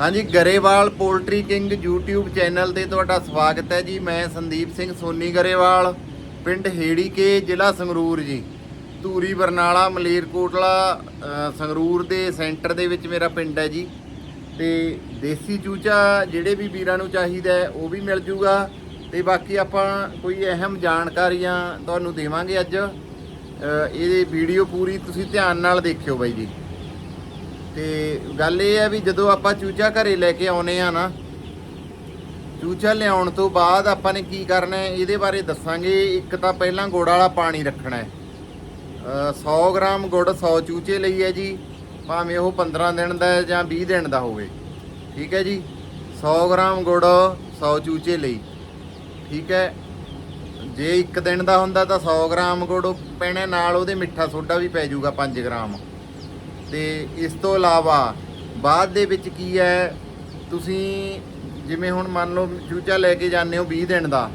ਹਾਂਜੀ, Grewal poultry king YouTube channel ਤੇ ਤੁਹਾਡਾ ਸਵਾਗਤ ਹੈ ਜੀ। ਮੈਂ ਸੰਦੀਪ ਸਿੰਘ ਸੋਨੀ ਗਰੇਵਾਲ, ਪਿੰਡ ਹੇੜੀ ਕੇ ਜ਼ਿਲ੍ਹਾ ਸੰਗਰੂਰ ਜੀ। ਧੂਰੀ, ਬਰਨਾਲਾ, ਮਲੇਰਕੋਟਲਾ ਸੰਗਰੂਰ ਦੇ ਸੈਂਟਰ ਦੇ ਵਿੱਚ ਮੇਰਾ ਪਿੰਡ ਹੈ ਜੀ। ਤੇ ਦੇਸੀ ਚੂਚਾ ਜਿਹੜੇ ਵੀ ਵੀਰਾਂ ਨੂੰ ਚਾਹੀਦਾ ਹੈ, ਉਹ ਵੀ ਮਿਲ ਜੂਗਾ। ਤੇ ਬਾਕੀ ਆਪਾਂ ਕੋਈ ਅਹਿਮ ਜਾਣਕਾਰੀਆਂ ਤੁਹਾਨੂੰ ਦੇਵਾਂਗੇ ਅੱਜ। ਇਹ ਵੀਡੀਓ ਪੂਰੀ ਤੁਸੀਂ ਧਿਆਨ ਨਾਲ ਦੇਖਿਓ ਬਾਈ ਜੀ। ਤੇ ਗੱਲ ਇਹ ਹੈ ਵੀ ਜਦੋਂ ਆਪਾਂ ਚੂਚਾ ਘਰੇ ਲੈ ਕੇ ਆਉਨੇ ਆ ਨਾ, ਚੂਚਾ ਲਿਆਉਣ ਤੋਂ ਬਾਅਦ ਆਪਾਂ ਨੇ ਕੀ ਕਰਨਾ ਹੈ, ਇਹਦੇ ਬਾਰੇ ਦੱਸਾਂਗੇ। ਇੱਕ ਤਾਂ ਪਹਿਲਾਂ ਗੁੜ ਵਾਲਾ ਪਾਣੀ ਰੱਖਣਾ ਹੈ। 100 ਗ੍ਰਾਮ ਗੁੜ 100 ਚੂਚੇ ਲਈ ਹੈ ਜੀ, ਭਾਵੇਂ ਉਹ 15 ਦਿਨ ਦਾ ਹੈ ਜਾਂ 20 ਦਿਨ ਦਾ ਹੋਵੇ। ਠੀਕ ਹੈ ਜੀ? 100 ਗ੍ਰਾਮ ਗੁੜ 100 ਚੂਚੇ ਲਈ। ਠੀਕ ਹੈ? ਜੇ ਇੱਕ ਦਿਨ ਦਾ ਹੁੰਦਾ ਤਾਂ 100 ਗ੍ਰਾਮ ਗੁੜ ਪੈਣਾ, ਨਾਲ ਉਹਦੇ ਮਿੱਠਾ ਸੋਡਾ ਵੀ ਪੈ ਜਾਊਗਾ 5 ਗ੍ਰਾਮ। ਤੇ ਇਸ ਤੋਂ ਇਲਾਵਾ ਬਾਅਦ ਦੇ ਵਿੱਚ ਕੀ ਹੈ, ਤੁਸੀਂ ਜਿਵੇਂ ਹੁਣ ਮੰਨ ਲਓ ਚੂਚਾ ਲੈ ਕੇ ਜਾਂਦੇ ਹੋ 20 ਦਿਨ ਦਾ,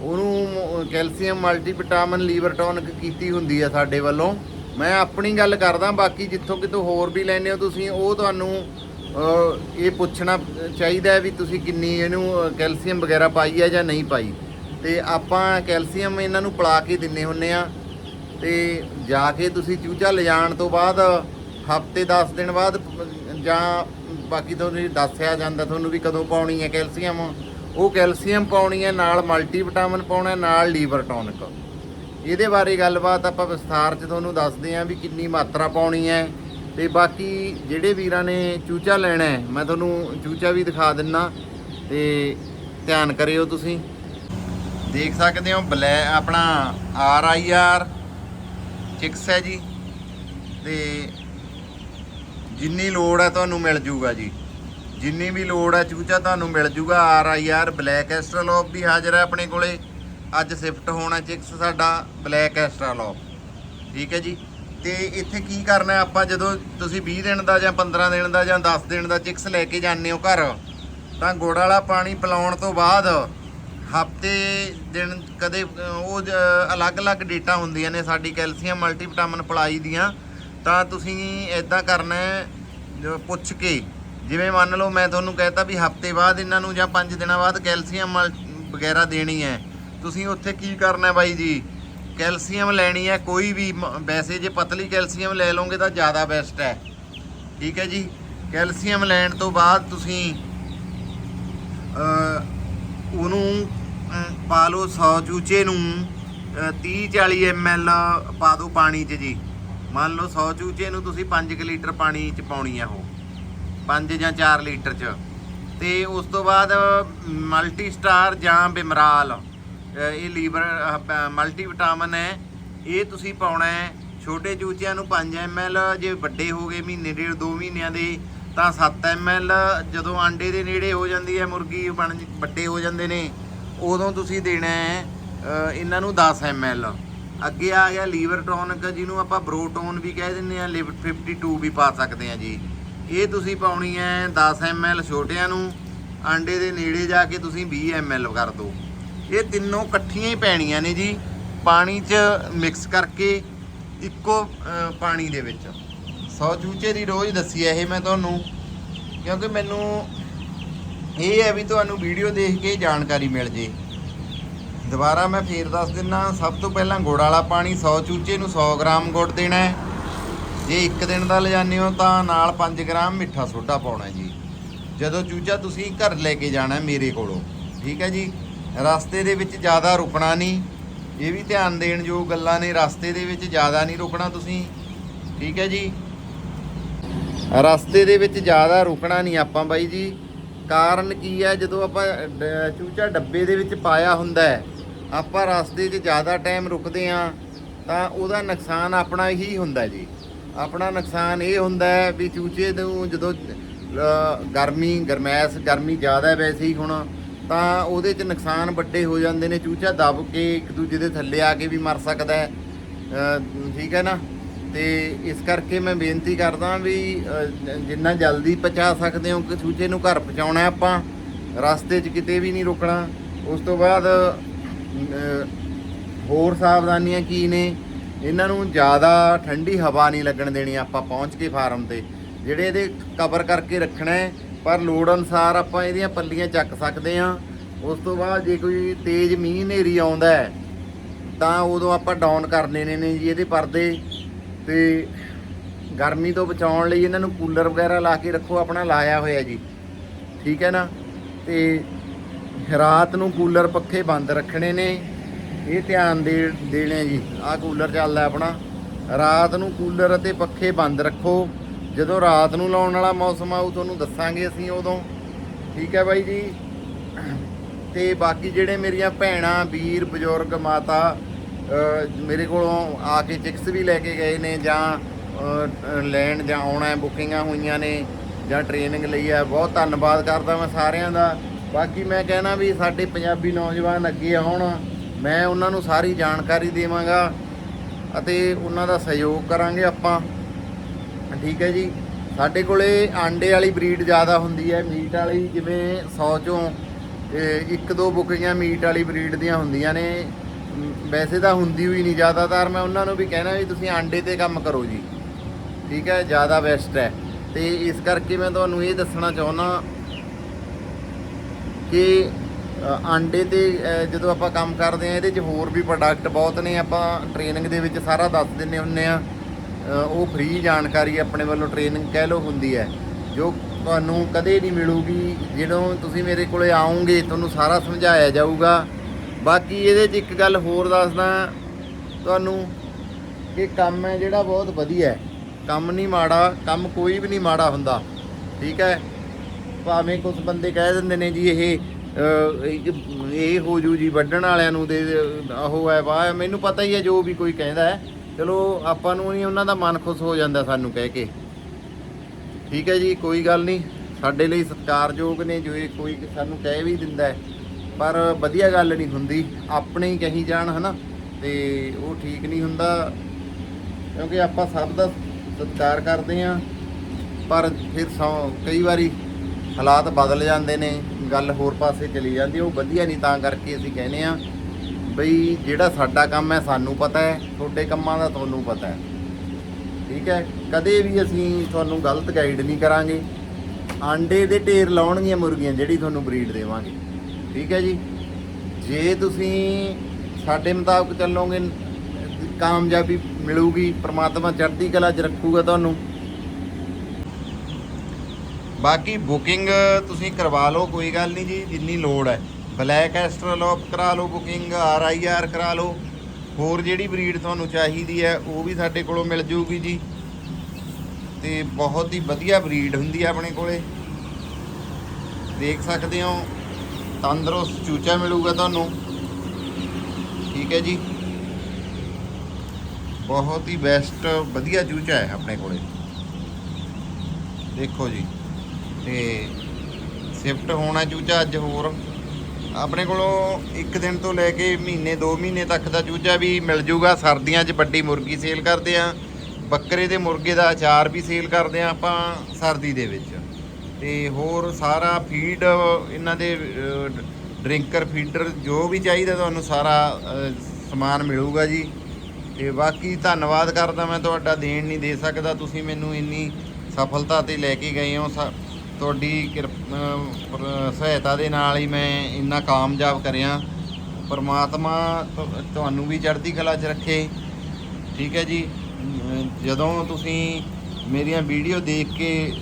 ਉਹਨੂੰ ਕੈਲਸ਼ੀਅਮ ਮਲਟੀਵਿਟਾਮਿਨ ਲੀਵਰ ਟੌਨਿਕ ਕੀਤੀ ਹੁੰਦੀ ਹੈ ਸਾਡੇ ਵੱਲੋਂ। ਮੈਂ ਆਪਣੀ ਗੱਲ ਕਰਦਾ, ਬਾਕੀ ਜਿੱਥੋਂ ਕਿਤੋਂ ਹੋਰ ਵੀ ਲੈਣੇ ਹੋ ਤੁਸੀਂ, ਉਹ ਤੁਹਾਨੂੰ ਇਹ ਪੁੱਛਣਾ ਚਾਹੀਦਾ ਵੀ ਤੁਸੀਂ ਕਿੰਨੀ ਇਹਨੂੰ ਕੈਲਸ਼ੀਅਮ ਵਗੈਰਾ ਪਾਈ ਹੈ ਜਾਂ ਨਹੀਂ ਪਾਈ। ਤੇ ਆਪਾਂ ਕੈਲਸ਼ੀਅਮ ਇਹਨਾਂ ਨੂੰ ਪਿਲਾ ਕੇ ਦਿੰਨੇ ਹੁੰਨੇ ਆ ਤੇ ਜਾ ਕੇ ਤੁਸੀਂ ਚੂਚਾ ਲਿਜਾਣ ਤੋਂ ਬਾਅਦ ਹਫ਼ਤੇ 10 ਦਿਨ ਬਾਅਦ ਜਾਂ ਬਾਕੀ ਤੁਹਾਨੂੰ ਦੱਸਿਆ ਜਾਂਦਾ ਤੁਹਾਨੂੰ ਵੀ ਕਦੋਂ ਪਾਉਣੀ ਹੈ ਕੈਲਸ਼ੀਅਮ। ਉਹ ਕੈਲਸ਼ੀਅਮ ਪਾਉਣੀ ਹੈ, ਨਾਲ ਮਲਟੀਵਿਟਾਮਿਨ ਪਾਉਣਾ ਨਾਲ ਲੀਵਰ ਟੌਨਿਕ। ਇਹਦੇ ਬਾਰੇ ਗੱਲਬਾਤ ਆਪਾਂ ਵਿਸਥਾਰ 'ਚ ਤੁਹਾਨੂੰ ਦੱਸਦੇ ਹਾਂ ਵੀ ਕਿੰਨੀ ਮਾਤਰਾ ਪਾਉਣੀ ਹੈ। ਤੇ ਬਾਕੀ ਜਿਹੜੇ ਵੀਰਾਂ ਨੇ ਚੂਚਾ ਲੈਣਾ ਹੈ, ਮੈਂ ਤੁਹਾਨੂੰ ਚੂਚਾ ਵੀ ਦਿਖਾ ਦਿੰਨਾ। ਤੇ ਧਿਆਨ ਕਰਿਓ ਤੁਸੀਂ। ਦੇਖ ਸਕਦੇ ਹੋ ਬਲੈ ਆਪਣਾ ਆਰ ਆਈ ਆਰ ਚਿਕਸ ਹੈ ਜੀ। ਤੇ ਜਿੰਨੀ ਲੋੜ ਹੈ ਤੁਹਾਨੂੰ ਮਿਲ ਜੂਗਾ ਜੀ। ਜਿੰਨੀ ਵੀ ਲੋੜ ਹੈ ਚੂਚਾ ਤੁਹਾਨੂੰ ਮਿਲ ਜੂਗਾ। R I R black australorp ਵੀ ਹਾਜ਼ਰ ਹੈ ਆਪਣੇ ਕੋਲੇ। ਅੱਜ ਸ਼ਿਫਟ ਹੋਣਾ ਚਿਕਸ ਸਾਡਾ ਬਲੈਕ ਐਸਟਰਲੋਪ ਠੀਕ ਹੈ ਜੀ। ਤੇ ਇੱਥੇ ਕੀ ਕਰਨਾ ਆਪਾਂ ਜਦੋਂ ਤੁਸੀਂ 20 ਦਿਨ ਦਾ ਜਾਂ 15 ਦਿਨ ਦਾ ਜਾਂ 10 ਦਿਨ ਦਾ ਚਿਕਸ ਲੈ ਕੇ ਜਾਂਦੇ ਹੋ ਘਰ, ਤਾਂ ਗੁੜ ਵਾਲਾ ਪਾਣੀ ਪਿਲਾਉਣ ਤੋਂ ਬਾਅਦ ਹਫ਼ਤੇ, ਦਿਨ ਕਦੇ ਉਹ ਅਲੱਗ-ਅਲੱਗ ਡੇਟਾ ਹੁੰਦੀਆਂ ਨੇ। ਸਾਡੀ ਕੈਲਸ਼ੀਅਮ, ਮਲਟੀਵਿਟਾਮਿਨ, ਪਲਾਈ ਦੀਆਂ। ਤਾਂ ਤੁਸੀਂ ਇਦਾਂ ਕਰਨਾ ਹੈ ਪੁੱਛ ਕੇ, ਜਿਵੇਂ ਮੰਨ ਲਓ ਮੈਂ ਤੁਹਾਨੂੰ ਕਹਿਤਾ ਵੀ ਹਫ਼ਤੇ ਬਾਅਦ ਇਹਨਾਂ ਨੂੰ ਜਾਂ 5 ਦਿਨਾਂ ਬਾਅਦ ਕੈਲਸ਼ੀਅਮ ਵਗੈਰਾ ਦੇਣੀ ਹੈ, ਤੁਸੀਂ ਉੱਥੇ ਕੀ ਕਰਨਾ ਹੈ ਬਾਈ ਜੀ? ਕੈਲਸ਼ੀਅਮ ਲੈਣੀ ਹੈ, ਕੋਈ ਵੀ ਮ- ਵੈਸੇ ਜੇ ਪਤਲੀ ਕੈਲਸ਼ੀਅਮ ਲੈ ਲਓਗੇ ਤਾਂ ਜ਼ਿਆਦਾ ਬੈਸਟ ਹੈ। ਠੀਕ ਹੈ ਜੀ? ਕੈਲਸ਼ੀਅਮ ਲੈਣ ਤੋਂ ਬਾਅਦ ਤੁਸੀਂ ਉਹਨੂੰ ਪਾ ਲਓ 100 ਚੂਚੇ ਨੂੰ 30 40 ml ਪਾ ਦਿਓ ਪਾਣੀ 'ਚ ਜੀ। ਮੰਨ ਲਓ 100 ਚੂਚੇ ਨੂੰ ਤੁਸੀਂ 5 ਲੀਟਰ ਪਾਣੀ 'ਚ ਪਾਉਣੀ ਆ ਉਹ। 5 ਜਾਂ 4 ਲੀਟਰ 'ਚ। ਤੇ ਉਸ ਤੋਂ ਬਾਅਦ ਮਲਟੀ ਸਟਾਰ ਜਾਂ ਬਿਮਰਾਲ ਇਹ ਲੀਵਰ ਮਲਟੀ ਵਿਟਾਮਿਨ ਹੈ। ਇਹ ਤੁਸੀਂ ਪਾਉਣਾ ਹੈ। ਛੋਟੇ ਚੂਚਿਆਂ ਨੂੰ 5 ml ਜੇ ਵੱਡੇ ਹੋ ਗਏ ਮਹੀਨੇ ਡੇਢ 2 ਮਹੀਨਿਆਂ ਦੇ, ਤਾਂ 7 ml ਜਦੋਂ ਆਂਡੇ ਦੇ ਨੇੜੇ ਹੋ ਜਾਂਦੀ ਹੈ ਮੁਰਗੀ ਬਣ ਵੱਡੇ ਹੋ ਜਾਂਦੇ ਨੇ, ਉਦੋਂ ਤੁਸੀਂ ਦੇਣਾ ਹੈ ਇਹਨਾਂ ਨੂੰ 10 ml ਅੱਗੇ ਆ ਗਿਆ ਲੀਵਰ ਟੌਨਿਕ, ਜਿਹਨੂੰ ਆਪਾਂ ਬਰੋਟੋਨ ਵੀ ਕਹਿ ਦਿੰਦੇ ਆ ਲਿਵਰ 52 ਵੀ ਪਾ ਸਕਦੇ ਆ ਜੀ। ਇਹ ਤੁਸੀਂ ਪਾਉਣੀ ਹੈ 10 ml ਛੋਟਿਆਂ ਨੂੰ, ਆਂਡੇ ਦੇ ਨੇੜੇ ਜਾ ਕੇ ਤੁਸੀਂ 20 ml ਕਰ ਦਿਓ। ਇਹ ਤਿੰਨੋਂ ਇਕੱਠੀਆਂ ਹੀ ਪੈਣੀਆਂ ਨੇ ਜੀ, ਪਾਣੀ 'ਚ ਮਿਕਸ ਕਰਕੇ ਇੱਕੋ ਪਾਣੀ ਦੇ ਵਿੱਚ। ਸੌ ਚੂਚੇ ਦੀ ਰੋਜ਼ ਦੱਸੀ ਹੈ ਇਹ ਮੈਂ ਤੁਹਾਨੂੰ, ਕਿਉਂਕਿ ਮੈਨੂੰ ਇਹ ਹੈ ਵੀ ਤੁਹਾਨੂੰ ਵੀਡੀਓ ਦੇਖ ਕੇ ਜਾਣਕਾਰੀ ਮਿਲ ਜੇ। ਦੁਬਾਰਾ ਮੈਂ ਫੇਰ ਦੱਸ ਦਿੰਨਾ, ਸਭ ਤੋਂ ਪਹਿਲਾਂ ਗੁੜ ਵਾਲਾ ਪਾਣੀ 100 ਚੂਚੇ ਨੂੰ 100 ਗ੍ਰਾਮ ਗੁੜ ਦੇਣਾ ਹੈ। ਜੇ ਇੱਕ ਦਿਨ ਦਾ ਲਿਜਾਨੇ ਹੋ ਤਾਂ ਨਾਲ 5 ਗ੍ਰਾਮ ਮਿੱਠਾ ਸੋਡਾ ਪਾਉਣਾ ਜੀ। ਜਦੋਂ ਚੂਚਾ ਤੁਸੀਂ ਘਰ ਲੈ ਕੇ ਜਾਣਾ ਮੇਰੇ ਕੋਲੋਂ, ਠੀਕ ਹੈ ਜੀ? ਰਸਤੇ ਦੇ ਵਿੱਚ ਜ਼ਿਆਦਾ ਰੁਕਣਾ ਨਹੀਂ। ਇਹ ਵੀ ਧਿਆਨ ਦੇਣ ਯੋਗ ਗੱਲਾਂ ਨੇ, ਰਸਤੇ ਦੇ ਵਿੱਚ ਜ਼ਿਆਦਾ ਨਹੀਂ ਰੁਕਣਾ ਤੁਸੀਂ, ਠੀਕ ਹੈ ਜੀ? ਰਸਤੇ ਦੇ ਵਿੱਚ ਜ਼ਿਆਦਾ ਰੁਕਣਾ ਨਹੀਂ ਆਪਾਂ ਬਾਈ ਜੀ। ਕਾਰਨ ਕੀ ਹੈ? ਜਦੋਂ ਆਪਾਂ ਡ- ਚੂਚਾ ਡੱਬੇ ਦੇ ਵਿੱਚ ਪਾਇਆ ਹੁੰਦਾ ਹੈ ਆਪਾਂ ਰਸਤੇ 'ਚ ਜ਼ਿਆਦਾ ਟਾਈਮ ਰੁਕਦੇ ਆ ਤਾਂ ਉਹਦਾ ਨੁਕਸਾਨ ਆਪਣਾ ਹੀ ਹੁੰਦਾ ਜੀ। ਆਪਣਾ ਨੁਕਸਾਨ ਇਹ ਹੁੰਦਾ ਹੈ ਵੀ ਚੂਚੇ ਨੂੰ ਜਦੋਂ ਗਰਮੀ, ਗਰਮੈਸ਼, ਗਰਮੀ ਜ਼ਿਆਦਾ ਵੈਸੇ ਹੀ ਹੁਣ, ਤਾਂ ਉਹਦੇ 'ਚ ਨੁਕਸਾਨ ਵੱਡੇ ਹੋ ਜਾਂਦੇ ਨੇ। ਚੂਚਾ ਦਬ ਕੇ ਇੱਕ ਦੂਜੇ ਦੇ ਥੱਲੇ ਆ ਕੇ ਵੀ ਮਰ ਸਕਦਾ ਹੈ। ਠੀਕ ਹੈ ਨਾ? ਤੇ ਇਸ ਕਰਕੇ ਮੈਂ ਬੇਨਤੀ ਕਰਦਾ ਵੀ ਜਿੰਨਾ ਜਲਦੀ ਪਹੁੰਚਾ ਸਕਦੇ ਹੋ, ਕਿ ਚੂਚੇ ਨੂੰ ਘਰ ਪਹੁੰਚਾਉਣਾ ਆਪਾਂ। ਰਸਤੇ 'ਚ ਕਿਤੇ ਵੀ ਨਹੀਂ ਰੁਕਣਾ। ਉਸ ਤੋਂ ਬਾਅਦ ਹੋਰ ਸਾਵਧਾਨੀਆਂ ਕੀ ਨੇ? ਇਹਨਾਂ ਨੂੰ ਜ਼ਿਆਦਾ ਠੰਡੀ ਹਵਾ ਨਹੀਂ ਲੱਗਣ ਦੇਣੀ ਆਪਾਂ ਪਹੁੰਚ ਕੇ ਫਾਰਮ ਤੇ। ਜਿਹੜੇ ਇਹਦੇ ਕਵਰ ਕਰਕੇ ਰੱਖਣਾ ਹੈ, ਪਰ ਲੋੜ ਅਨਸਾਰ ਆਪਾਂ ਇਹਦੀਆਂ ਪੱਲੀਆਂ ਚੱਕ ਸਕਦੇ ਆ ਉਸ ਤੋਂ ਬਾਅਦ ਜੇ ਕੋਈ ਤੇਜ਼ ਮੀਂਹ ਹਨੇਰੀ ਆਉਂਦਾ ਹੈ, ਤਾਂ ਉਦੋਂ ਆਪਾਂ ਡਾਊਨ ਕਰ ਲੈਣੇ ਨੇ ਜੀ ਇਹਦੇ ਪਰਦੇ। ਤੇ ਗਰਮੀ ਤੋਂ ਬਚਾਉਣ ਲਈ ਇਹਨਾਂ ਨੂੰ ਕੂਲਰ ਵਗੈਰਾ ਲਾ ਕੇ ਰੱਖੋ, ਆਪਣਾ ਲਾਇਆ ਹੋਇਆ ਜੀ। ਠੀਕ ਹੈ ਨਾ? ਤੇ ਰਾਤ ਨੂੰ ਕੂਲਰ ਪੱਖੇ ਬੰਦ ਰੱਖਣੇ ਨੇ। ਇਹ ਧਿਆਨ ਦੇ, ਦੇਣੇ ਜੀ। ਆਹ ਕੂਲਰ ਚੱਲਦਾ ਆਪਣਾ। ਰਾਤ ਨੂੰ ਕੂਲਰ ਅਤੇ ਪੱਖੇ ਬੰਦ ਰੱਖੋ। ਜਦੋਂ ਰਾਤ ਨੂੰ ਲਾਉਣ ਵਾਲਾ ਮੌਸਮ ਆਊ, ਤੁਹਾਨੂੰ ਦੱਸਾਂਗੇ ਅਸੀਂ ਉਦੋਂ। ਠੀਕ ਹੈ ਬਾਈ ਜੀ। ਤੇ ਬਾਕੀ ਜਿਹੜੇ ਮੇਰੀਆਂ ਭੈਣਾਂ, ਵੀਰ, ਬਜ਼ੁਰਗ, ਮਾਤਾ ਮੇਰੇ ਕੋਲੋਂ ਆ ਕੇ ਚਿਕਸ ਵੀ ਲੈ ਕੇ ਗਏ ਨੇ ਜਾਂ ਲੈਣ ਜਾਂ ਆਉਣਾ ਬੁਕਿੰਗਾਂ ਹੋਈਆਂ ਨੇ ਜਾਂ ਟ੍ਰੇਨਿੰਗ ਲਈ ਹੈ। ਬਹੁਤ ਧੰਨਵਾਦ ਕਰਦਾ ਮੈਂ ਸਾਰਿਆਂ ਦਾ। ਬਾਕੀ ਮੈਂ ਕਹਿਣਾ ਵੀ ਸਾਡੇ ਪੰਜਾਬੀ ਨੌਜਵਾਨ ਅੱਗੇ ਆਉਣ, ਮੈਂ ਉਹਨਾਂ ਨੂੰ ਸਾਰੀ ਜਾਣਕਾਰੀ ਦੇਵਾਂਗਾ ਅਤੇ ਉਹਨਾਂ ਦਾ ਸਹਿਯੋਗ ਕਰਾਂਗੇ ਆਪਾਂ। ਠੀਕ ਹੈ ਜੀ। ਸਾਡੇ ਕੋਲੇ ਆਂਡੇ ਵਾਲੀ ਬਰੀਡ ਜ਼ਿਆਦਾ ਹੁੰਦੀ ਹੈ। ਮੀਟ ਵਾਲੀ ਜਿਵੇਂ 100 ਚੋਂ ਇੱਕ ਦੋ ਬੁਕਿੰਗਾਂ ਮੀਟ ਵਾਲੀ ਬਰੀਡ ਦੀਆਂ ਹੁੰਦੀਆਂ ਨੇ। ਵੈਸੇ ਤਾਂ ਹੁੰਦੀ ਹੋਈ ਨਹੀਂ ਜ਼ਿਆਦਾਤਰ। ਮੈਂ ਉਹਨਾਂ ਨੂੰ ਵੀ ਕਹਿਣਾ ਵੀ ਤੁਸੀਂ ਆਂਡੇ ਤੇ ਕੰਮ ਕਰੋ ਜੀ। ਠੀਕ ਹੈ, ਜ਼ਿਆਦਾ ਬੈਸਟ ਹੈ। ਤੇ ਇਸ ਕਰਕੇ ਮੈਂ ਤੁਹਾਨੂੰ ਇਹ ਦੱਸਣਾ ਚਾਹੁੰਦਾ ਕਿ ਆਂਡੇ ਤੇ ਜਦੋਂ ਆਪਾਂ ਕੰਮ ਕਰਦੇ ਆ ਇਹਦੇ 'ਚ ਹੋਰ ਵੀ ਪ੍ਰੋਡਕਟ ਬਹੁਤ ਨੇ, ਆਪਾਂ ਟ੍ਰੇਨਿੰਗ ਦੇ ਵਿੱਚ ਸਾਰਾ ਦੱਸ ਦਿੰਨੇ ਹੁੰਨੇ ਆ ਉਹ ਫ੍ਰੀ ਜਾਣਕਾਰੀ ਆਪਣੇ ਵੱਲੋਂ ਟ੍ਰੇਨਿੰਗ ਕਹਿ ਲਓ ਹੁੰਦੀ ਹੈ। ਜੋ ਤੁਹਾਨੂੰ ਕਦੇ ਨਹੀਂ ਮਿਲੂਗੀ, ਜਦੋਂ ਤੁਸੀਂ ਮੇਰੇ ਕੋਲੇ ਆਓਗੇ, ਤੁਹਾਨੂੰ ਸਾਰਾ ਸਮਝਾਇਆ ਜਾਊਗਾ। ਬਾਕੀ ਇਹਦੇ 'ਚ ਇੱਕ ਗੱਲ ਹੋਰ ਦੱਸਦਾ, ਤੁਹਾਨੂੰ ਕਿ ਕੰਮ ਹੈ ਜਿਹੜਾ ਬਹੁਤ ਵਧੀਆ ਹੈ। ਕੰਮ ਨਹੀਂ ਮਾੜਾ, ਕੰਮ ਕੋਈ ਵੀ ਨਹੀਂ ਮਾੜਾ ਹੁੰਦਾ। ਠੀਕ ਹੈ? ਭਾਵੇਂ ਕੁਝ ਬੰਦੇ ਕਹਿ ਦਿੰਦੇ ਨੇ ਜੀ ਇਹ ਇਹ- ਹੋ ਜੂ ਜੀ, ਵੱਢਣ ਵਾਲਿਆਂ ਨੂੰ ਦੇ ਉਹ ਹੈ, ਵਾਹ ਮੈਨੂੰ ਪਤਾ ਹੀ ਹੈ ਜੋ ਵੀ ਕੋਈ ਕਹਿੰਦਾ ਹੈ। ਚਲੋ, ਆਪਾਂ ਨੂੰ ਨਹੀਂ, ਉਹਨਾਂ ਦਾ ਮਨ ਖੁਸ਼ ਹੋ ਜਾਂਦਾ ਸਾਨੂੰ ਕਹਿ ਕੇ। ਠੀਕ ਹੈ ਜੀ, ਕੋਈ ਗੱਲ ਨਹੀਂ, ਸਾਡੇ ਲਈ ਸਤਿਕਾਰਯੋਗ ਨੇ ਜੋ ਕੋਈ ਸਾਨੂੰ ਕਹਿ ਵੀ ਦਿੰਦਾ ਹੈ। ਪਰ ਵਧੀਆ ਗੱਲ ਨਹੀਂ ਹੁੰਦੀ, ਆਪਣੇ ਹੀ ਕਹੀ ਜਾਣ, ਹਨਾ? ਤੇ ਉਹ ਠੀਕ ਨਹੀਂ ਹੁੰਦਾ, ਕਿਉਂਕਿ ਆਪਾਂ ਸਭ ਦਾ ਸਤਿਕਾਰ ਕਰਦੇ ਆ ਪਰ ਫਿਰ ਸੌ- ਕਈ ਵਾਰੀ ਹਾਲਾਤ ਬਦਲ ਜਾਂਦੇ ਨੇ ਗੱਲ ਹੋਰ ਪਾਸੇ ਚਲੀ ਜਾਂਦੀ ਹੈ, ਉਹ ਵਧੀਆ ਨਹੀਂ ਤਾਂ ਕਰਕੇ ਅਸੀਂ ਕਹਿੰਦੇ ਆ ਬਈ ਜਿਹੜਾ ਸਾਡਾ ਕੰਮ ਹੈ ਸਾਨੂੰ ਪਤਾ ਹੈ ਤੁਹਾਡੇ ਕੰਮਾਂ ਦਾ ਤੁਹਾਨੂੰ ਪਤਾ ਹੈ। ਠੀਕ ਹੈ ਕਦੇ ਵੀ ਅਸੀਂ ਤੁਹਾਨੂੰ ਗਲਤ ਗਾਈਡ ਨਹੀਂ ਕਰਾਂਗੇ। ਆਂਡੇ ਦੇ ਢੇਰ ਲਾਉਣਗੀਆਂ ਮੁਰਗੀਆਂ ਜਿਹੜੀ ਤੁਹਾਨੂੰ ਬਰੀਡ ਦੇਵਾਂਗੇ। ਠੀਕ ਹੈ ਜੀ? ਜੇ ਤੁਸੀਂ ਸਾਡੇ ਮੁਤਾਬਕ ਚੱਲੋਗੇ ਕਾਮਯਾਬੀ ਮਿਲੂਗੀ ਪ੍ਰਮਾਤਮਾ ਚੜ੍ਹਦੀ ਕਲਾ 'ਚ ਰੱਖੂਗਾ ਤੁਹਾਨੂੰ। ਬਾਕੀ ਬੁਕਿੰਗ ਤੁਸੀਂ ਕਰਵਾ ਲਓ, ਕੋਈ ਗੱਲ ਨਹੀਂ ਜੀ, ਜਿੰਨੀ ਲੋੜ ਹੈ। ਬਲੈਕ ਐਸਟਰਲੋਪ ਕਰਾ ਲਓ ਬੁਕਿੰਗ, ਆਰ ਆਈ ਆਰ ਕਰਾ ਲਓ। ਹੋਰ ਜਿਹੜੀ ਬਰੀਡ ਤੁਹਾਨੂੰ ਚਾਹੀਦੀ ਹੈ, ਉਹ ਵੀ ਸਾਡੇ ਕੋਲੋਂ ਮਿਲ ਜੂਗੀ ਜੀ। ਤੇ ਬਹੁਤ ਹੀ ਵਧੀਆ ਬਰੀਡ ਹੁੰਦੀ ਹੈ ਆਪਣੇ ਕੋਲੇ। ਦੇਖ ਸਕਦੇ ਹੋ, ਤੰਦਰੁਸਤ ਚੂਚਾ ਮਿਲੂਗਾ ਤੁਹਾਨੂੰ। ਠੀਕ ਹੈ ਜੀ। ਬਹੁਤ ਹੀ ਬੈਸਟ ਵਧੀਆ ਚੂਚਾ ਹੈ ਆਪਣੇ ਕੋਲੇ। ਦੇਖੋ ਜੀ। ਤੇ ਸ਼ਿਫਟ ਹੋਣਾ ਚੂਚਾ ਅੱਜ ਹੋਰ। ਆਪਣੇ ਕੋਲੋਂ ਇੱਕ ਦਿਨ ਤੋਂ ਲੈ ਕੇ ਮਹੀਨੇ 2 ਮਹੀਨੇ ਤੱਕ ਦਾ ਚੂਚਾ ਵੀ ਮਿਲ ਜੂਗਾ। ਸਰਦੀਆਂ 'ਚ ਵੱਡੀ ਮੁਰਗੀ ਸੇਲ ਕਰਦੇ ਆ। ਬੱਕਰੇ ਦੇ ਮੁਰਗੇ ਦਾ ਅਚਾਰ ਵੀ ਸੇਲ ਕਰਦੇ ਆ ਆਪਾਂ ਸਰਦੀ ਦੇ ਵਿੱਚ। ਤੇ ਹੋਰ ਸਾਰਾ ਫੀਡ ਇਹਨਾਂ ਦੇ ਡਰਿੰਕਰ, ਫੀਡਰ ਜੋ ਵੀ ਚਾਹੀਦਾ ਤੁਹਾਨੂੰ ਸਾਰਾ ਸਮਾਨ ਮਿਲੂਗਾ ਜੀ। ਤੇ ਬਾਕੀ ਧੰਨਵਾਦ ਕਰਦਾ ਮੈਂ, ਤੁਹਾਡਾ ਦੇਣ ਨਹੀਂ ਦੇ ਸਕਦਾ। ਤੁਸੀਂ ਮੈਨੂੰ ਇੰਨੀ ਸਫਲਤਾ ਤੇ ਲੈ ਕੇ ਗਏ ਹੋ, ਸਾ- ਤੁਹਾਡੀ ਕਿਰਪ- ਸਹਾਇਤਾ ਦੇ ਨਾਲ ਹੀ ਮੈਂ ਇੰਨਾ ਕਾਮਯਾਬ ਕਰਿਆ। ਪਰਮਾਤਮਾ ਤੁਹਾਨੂੰ ਵੀ ਚੜ੍ਹਦੀ ਕਲਾ 'ਚ ਰੱਖੇ। ਠੀਕ ਹੈ ਜੀ? ਜਦੋਂ ਤੁਸੀਂ ਮੇਰੀਆਂ ਵੀਡੀਓ ਦੇਖ ਕੇ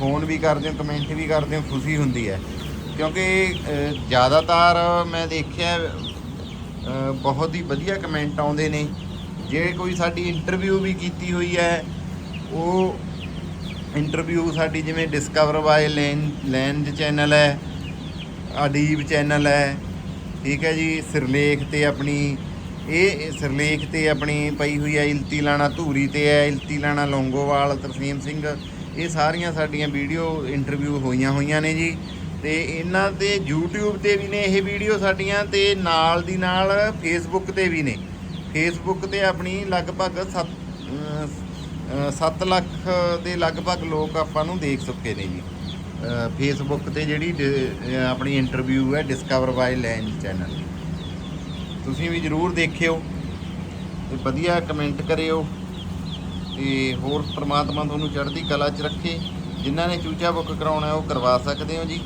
ਫੋਨ ਵੀ ਕਰਦੇ ਹੋ, ਕਮੈਂਟ ਵੀ ਕਰਦੇ ਹੋ, ਖੁਸ਼ੀ ਹੁੰਦੀ ਹੈ। ਕਿਉਂਕਿ ਜ਼ਿਆਦਾਤਰ ਮੈਂ ਦੇਖਿਆ ਬਹੁਤ ਹੀ ਵਧੀਆ ਕਮੈਂਟ ਆਉਂਦੇ ਨੇ। ਜੇ ਕੋਈ ਸਾਡੀ ਇੰਟਰਵਿਊ ਵੀ ਕੀਤੀ ਹੋਈ ਹੈ, ਉਹ ਇੰਟਰਵਿਊ ਸਾਡੀ ਜਿਵੇਂ ਡਿਸਕਵਰ ਬਾਏ ਲੈਨ ਲੈਨਜ਼ ਚੈਨਲ ਹੈ ਅਡੀਬ ਚੈਨਲ ਹੈ, ਠੀਕ ਹੈ ਜੀ ਸਿਰਲੇਖ ਤੇ ਆਪਣੀ, ਇਹ ਸਿਰਲੇਖ ਤੇ ਆਪਣੀ ਪਈ ਹੋਈ ਹੈ ਇਲਤੀ ਲਾਣਾ ਧੂਰੀ ਤੇ ਹੈ ਇਲਤੀ ਲਾਣਾ ਲੌਂਗੋਵਾਲ, ਤਰਸੀਮ ਸਿੰਘ, ਇਹ ਸਾਰੀਆਂ ਸਾਡੀਆਂ ਵੀਡੀਓ ਇੰਟਰਵਿਊ ਹੋਈਆਂ ਹੋਈਆਂ ਨੇ ਜੀ। ਤੇ ਇਹਨਾਂ ਤੇ YouTube ਤੇ ਵੀ ਨੇ ਇਹ ਵੀਡੀਓ ਸਾਡੀਆਂ ਤੇ ਨਾਲ ਦੀ ਨਾਲ Facebook ਤੇ ਵੀ ਨੇ। Facebook ਤੇ ਆਪਣੀ ਲਗਭਗ 7 ਲੱਖ ਦੇ ਲਗਭਗ ਲੋਕ ਆਪਾਂ ਨੂੰ ਦੇਖ ਚੁੱਕੇ ਨੇ ਜੀ। ਫੇਸਬੁੱਕ ਤੇ ਜਿਹੜੀ ਡ- ਆਪਣੀ ਇੰਟਰਵਿਊ ਹੈ ਡਿਸਕਵਰ ਬਾਈ ਲੈਂਡ ਚੈਨਲ ਤੁਸੀਂ ਵੀ ਜਰੂਰ ਦੇਖਿਓ ਤੇ ਵਧੀਆ ਕਮੈਂਟ ਕਰਿਓ ਤੇ ਹੋਰ ਪ੍ਰਮਾਤਮਾ ਤੁਹਾਨੂੰ ਚੜ੍ਹਦੀ ਕਲਾ 'ਚ ਰੱਖੇ। ਜਿਨ੍ਹਾਂ ਨੇ ਚੂਚਾ ਬੁੱਕ ਕਰਾਉਣਾ ਉਹ ਕਰਵਾ ਸਕਦੇ ਹੋ ਜੀ।